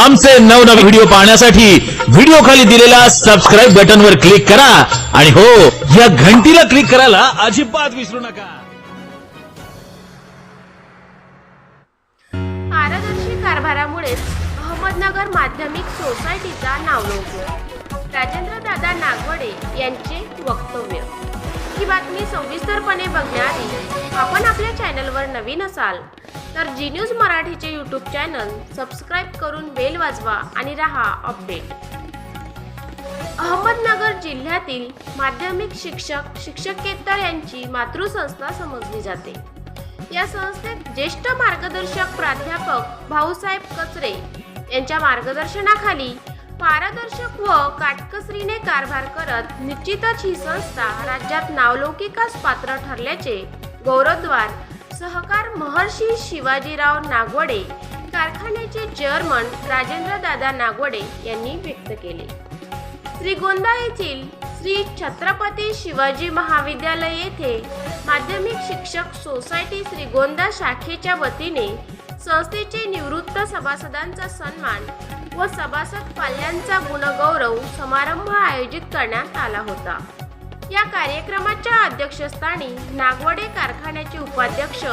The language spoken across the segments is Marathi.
आमचे नवनवे व्हिडिओ पाहण्यासाठी व्हिडिओ खाली दिलेल्या सबस्क्राईब बटनवर क्लिक करा. आणि हो या घंटीला क्लिक करायला अजिबात विसरू नका. पारदर्शी कारभारामुळेच अहमदनगर माध्यमिक सोसायटीचा नावलौकिक. राजेंद्र दादा नागवडे यांचे वक्तव्य. ही बातमी सविस्तरपणे बघण्याआधी आपण आपल्या चॅनलवर नवीन असाल तर जी न्यूज मराठीचे यूट्यूब चॅनल सबस्क्राईब करून बेल वाजवा आणि रहा अपडेट अहमदनगर जिल्ह्यातील माध्यमिक शिक्षक शिक्षकेतर यांची मातृसंस्था समजली जाते. या संस्थेत ज्येष्ठ मार्गदर्शक प्राध्यापक भाऊसाहेब कचरे यांच्या मार्गदर्शनाखाली पारदर्शक व काटकसरीने कारभार करत निश्चितच ही संस्था राज्यात नावलौकिकास पात्र ठरल्याचे गौरवद्वार सहकार महर्षी शिवाजीराव नागवडे कारखान्याचे चेअरमन राजेंद्र दादा नागवडे यांनी व्यक्त केले. श्रीगोंदा येथील श्री छत्रपती शिवाजी महाविद्यालय येथे माध्यमिक शिक्षक सोसायटी श्रीगोंदा शाखेच्या वतीने संस्थेचे निवृत्त सभासदांचा सन्मान व सभासद पाल्यांचा गुणगौरव समारंभ आयोजित करण्यात आला होता. या कार्यक्रमाच्या अध्यक्षस्थानी नागवडे कारखान्याचे उपाध्यक्ष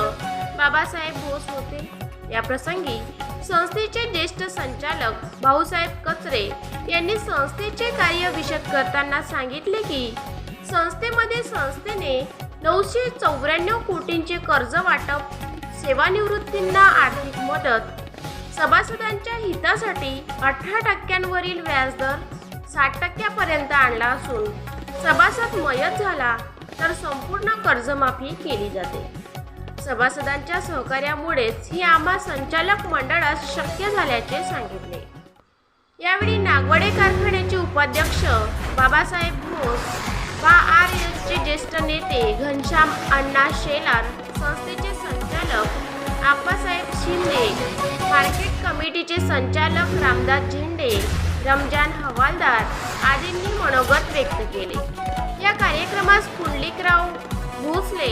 बाबासाहेब बोस होते. या प्रसंगी संस्थेचे ज्येष्ठ संचालक भाऊसाहेब कचरे यांनी संस्थेचे कार्य विशद करताना सांगितले की संस्थेमध्ये संस्थेने नऊशे चौऱ्याण्णव कोटींचे कर्ज वाटप सेवानिवृत्तींना आर्थिक मदत सभासदांच्या हितासाठी अठरा टक्क्यांवरील व्याजदर साठ टक्क्यापर्यंत आणला असून सभासद मयत झाला तर संपूर्ण कर्जमाफी केली जाते. सभासदांच्या सहकार्यामुळेच ही आम्हा संचालक मंडळास शक्य झाल्याचे सांगितले. यावेळी नागवडे कारखान्याचे उपाध्यक्ष बाबासाहेब घोष वा आर एसचे ज्येष्ठ नेते घनश्याम अण्णा शेलार संस्थेचे संचालक आप्पासाहेब शिंदे मार्केट कमिटीचे संचालक रामदास झेंडे रमजान हवालदार आदींनी मनोगत व्यक्त केले. या कार्यक्रमास पुंडलिकराव भोसले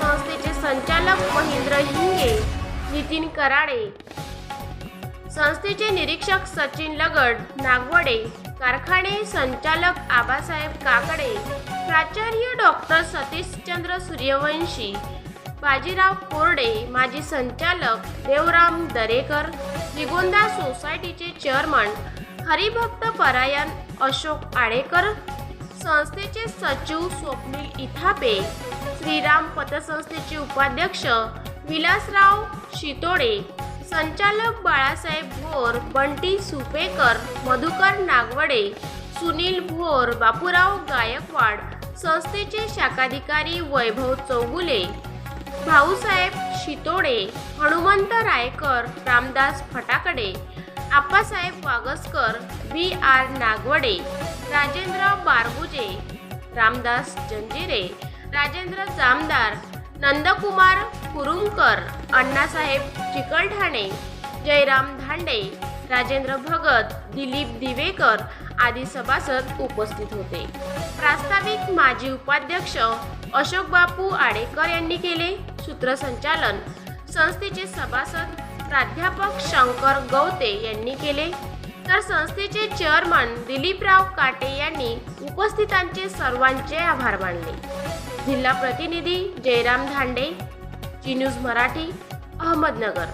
संस्थेचे संचालक महेंद्र हिंगे नितीन कराडे संस्थेचे निरीक्षक सचिन लगड नागवडे कारखाने संचालक आबासाहेब काकडे प्राचार्य डॉक्टर सतीशचंद्र सूर्यवंशी बाजीराव कोरडे माजी संचालक देवराम दरेकर निगोंदा सोसायटीचे चेअरमन हरिभक्त परायण अशोक आडेकर संस्थेचे सचिव स्वप्नील इथापे श्रीराम पतसंस्थेचे उपाध्यक्ष विलासराव शितोडे संचालक बाळासाहेब भोर बंटी सुपेकर मधुकर नागवडे सुनील भोर बापूराव गायकवाड संस्थेचे शाखाधिकारी वैभव चौगुले भाऊसाहेब शितोडे हनुमंत रायकर रामदास फटाकडे आप्पासाहेब वागसकर बी आर नागवडे राजेंद्र बारगुजे रामदास जंजिरे राजेंद्र जामदार नंदकुमार कुरुमकर अण्णासाहेब चिकलठाणे जयराम धांडे राजेंद्र भगत दिलीप दिवेकर आदी सभासद उपस्थित होते. प्रास्ताविक माजी उपाध्यक्ष अशोक बापू आडेकर यांनी केले सूत्रसंचालन. संस्थेचे सभासद प्राध्यापक शंकर गवते यांनी केले. तर संस्थेचे चेअरमन दिलीपराव काटे यांनी उपस्थितांचे सर्वांचे आभार मानले. जिल्हा प्रतिनिधी जयराम धांडे जी न्यूज मराठी अहमदनगर.